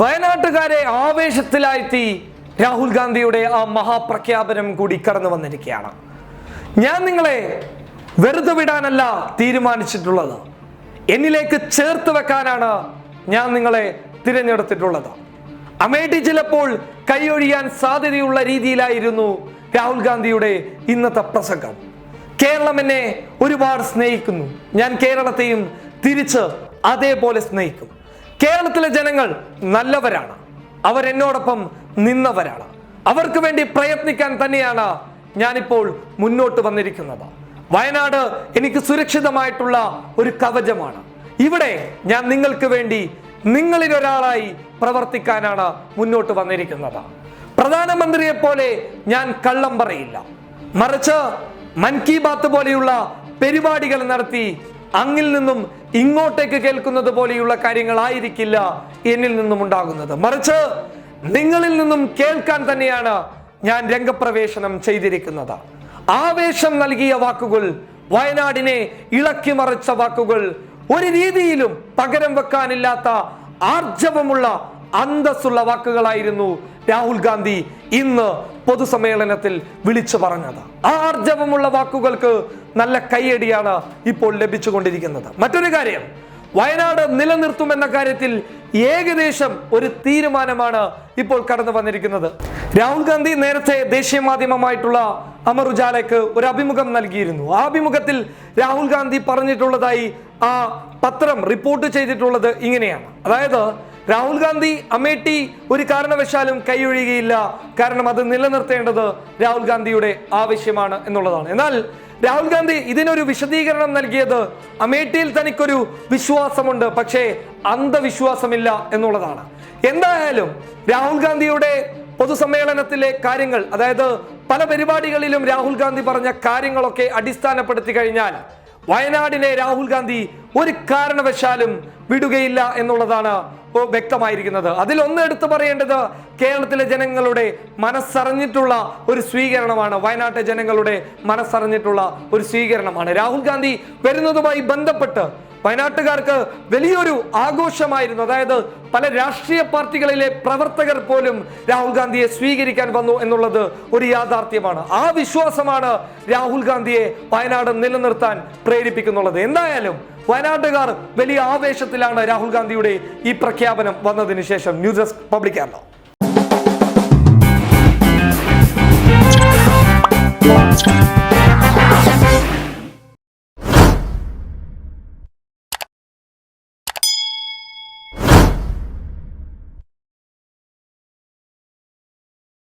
വയനാട്ടുകാരെ ആവേശത്തിലാഴ്ത്തി രാഹുൽ ഗാന്ധിയുടെ ആ മഹാപ്രഖ്യാപനം കൂടി കടന്നു വന്നിരിക്കുകയാണ്. ഞാൻ നിങ്ങളെ വെറുതെ വിടാനല്ല തീരുമാനിച്ചിട്ടുള്ളത്. എന്നിലേക്ക് ചേർത്ത് വെക്കാനാണ് ഞാൻ നിങ്ങളെ തിരഞ്ഞെടുത്തിട്ടുള്ളത്. അമേഠി ചിലപ്പോൾ കൈയൊഴിയാൻ സാധ്യതയുള്ള രീതിയിലായിരുന്നു രാഹുൽ ഗാന്ധിയുടെ ഇന്നത്തെ പ്രസംഗം. കേരളം എന്നെ ഒരുപാട് സ്നേഹിക്കുന്നു. ഞാൻ കേരളത്തെയും തിരിച്ച് അതേപോലെ സ്നേഹിക്കും. കേരളത്തിലെ ജനങ്ങൾ നല്ലവരാണ്. അവർ എന്നോടൊപ്പം നിന്നവരാണ്. അവർക്ക് വേണ്ടി പ്രയത്നിക്കാൻ തന്നെയാണ് ഞാനിപ്പോൾ മുന്നോട്ട് വന്നിരിക്കുന്നത്. വയനാട് എനിക്ക് സുരക്ഷിതമായിട്ടുള്ള ഒരു കവചമാണ്. ഇവിടെ ഞാൻ നിങ്ങൾക്ക് വേണ്ടി നിങ്ങളിലൊരാളായി പ്രവർത്തിക്കാനാണ് മുന്നോട്ട് വന്നിരിക്കുന്നത്. പ്രധാനമന്ത്രിയെ പോലെ ഞാൻ കള്ളം പറയില്ല. മറിച്ച് മൻ കി ബാത്ത് പോലെയുള്ള പരിപാടികൾ നടത്തി അങ്ങിൽ നിന്നും ഇങ്ങോട്ടേക്ക് കേൾക്കുന്നത് പോലെയുള്ള കാര്യങ്ങളായിരിക്കില്ല എന്നിൽ നിന്നും ഉണ്ടാകുന്നത്. മറിച്ച് നിങ്ങളിൽ നിന്നും കേൾക്കാൻ തന്നെയാണ് ഞാൻ രംഗപ്രവേശനം ചെയ്തിരിക്കുന്നത്. ആവേശം നൽകിയ വാക്കുകൾ വയനാടിനെ ഇളക്കി മറിച്ച വാക്കുകൾ ഒരു രീതിയിലും പകരം വെക്കാനില്ലാത്ത ആർജവമുള്ള അന്തസ്സുള്ള വാക്കുകളായിരുന്നു രാഹുൽ ഗാന്ധി ഇന്ന് പൊതുസമ്മേളനത്തിൽ വിളിച്ചു പറഞ്ഞത്. ആർജവമുള്ള വാക്കുകൾക്ക് നല്ല കൈയടിയാണ് ഇപ്പോൾ ലഭിച്ചുകൊണ്ടിരിക്കുന്നത്. മറ്റൊരു കാര്യം വയനാട് നിലനിർത്തുമെന്ന കാര്യത്തിൽ ഏകദേശം ഒരു തീരുമാനമാണ് ഇപ്പോൾ കടന്നു വന്നിരിക്കുന്നത്. രാഹുൽ ഗാന്ധി നേരത്തെ ദേശീയ മാധ്യമമായിട്ടുള്ള അമർ ഉജാലയ്ക്ക് ഒരു അഭിമുഖം നൽകിയിരുന്നു. ആ അഭിമുഖത്തിൽ രാഹുൽ ഗാന്ധി പറഞ്ഞിട്ടുള്ളതായി ആ പത്രം റിപ്പോർട്ട് ചെയ്തിട്ടുള്ളത് ഇങ്ങനെയാണ്. അതായത് രാഹുൽ ഗാന്ധി അമേട്ടി ഒരു കാരണവശാലും കൈയൊഴിയുകയില്ല കാരണം അത് നിലനിർത്തേണ്ടത് രാഹുൽ ഗാന്ധിയുടെ ആവശ്യമാണ് എന്നുള്ളതാണ്. എന്നാൽ രാഹുൽ ഗാന്ധി ഇതിനൊരു വിശദീകരണം നൽകിയത് അമേഠിയിൽ തനിക്കൊരു വിശ്വാസമുണ്ട് പക്ഷേ അന്ധവിശ്വാസമില്ല എന്നുള്ളതാണ്. എന്തായാലും രാഹുൽ ഗാന്ധിയുടെ പൊതുസമ്മേളനത്തിലെ കാര്യങ്ങൾ അതായത് പല പരിപാടികളിലും രാഹുൽ ഗാന്ധി പറഞ്ഞ കാര്യങ്ങളൊക്കെ അടിസ്ഥാനപ്പെടുത്തി കഴിഞ്ഞാൽ വയനാടിനെ രാഹുൽ ഗാന്ധി ഒരു കാരണവശാലും വിടുകയില്ല എന്നുള്ളതാണ് വ്യക്തമായിരിക്കുന്നത്. അതിൽ ഒന്ന് എടുത്തു പറയേണ്ടത് കേരളത്തിലെ ജനങ്ങളുടെ മനസ്സറിഞ്ഞിട്ടുള്ള ഒരു സ്വീകരണമാണ് വയനാട്ടിലെ ജനങ്ങളുടെ മനസ്സറിഞ്ഞിട്ടുള്ള ഒരു സ്വീകരണമാണ്. രാഹുൽ ഗാന്ധി വരുന്നതുമായി ബന്ധപ്പെട്ട് വയനാട്ടുകാർക്ക് വലിയൊരു ആഘോഷമായിരുന്നു. അതായത് പല രാഷ്ട്രീയ പാർട്ടികളിലെ പ്രവർത്തകർ പോലും രാഹുൽ ഗാന്ധിയെ സ്വീകരിക്കാൻ വന്നു എന്നുള്ളത് ഒരു യാഥാർത്ഥ്യമാണ്. ആ വിശ്വാസമാണ് രാഹുൽ ഗാന്ധിയെ വയനാട് നിലനിർത്താൻ പ്രേരിപ്പിക്കുന്നുള്ളത്. എന്തായാലും വയനാട്ടുകാർ വലിയ ആവേശത്തിലാണ് രാഹുൽ ഗാന്ധിയുടെ ഈ പ്രഖ്യാപനം വന്നതിന് ശേഷം. News desk public Kerala.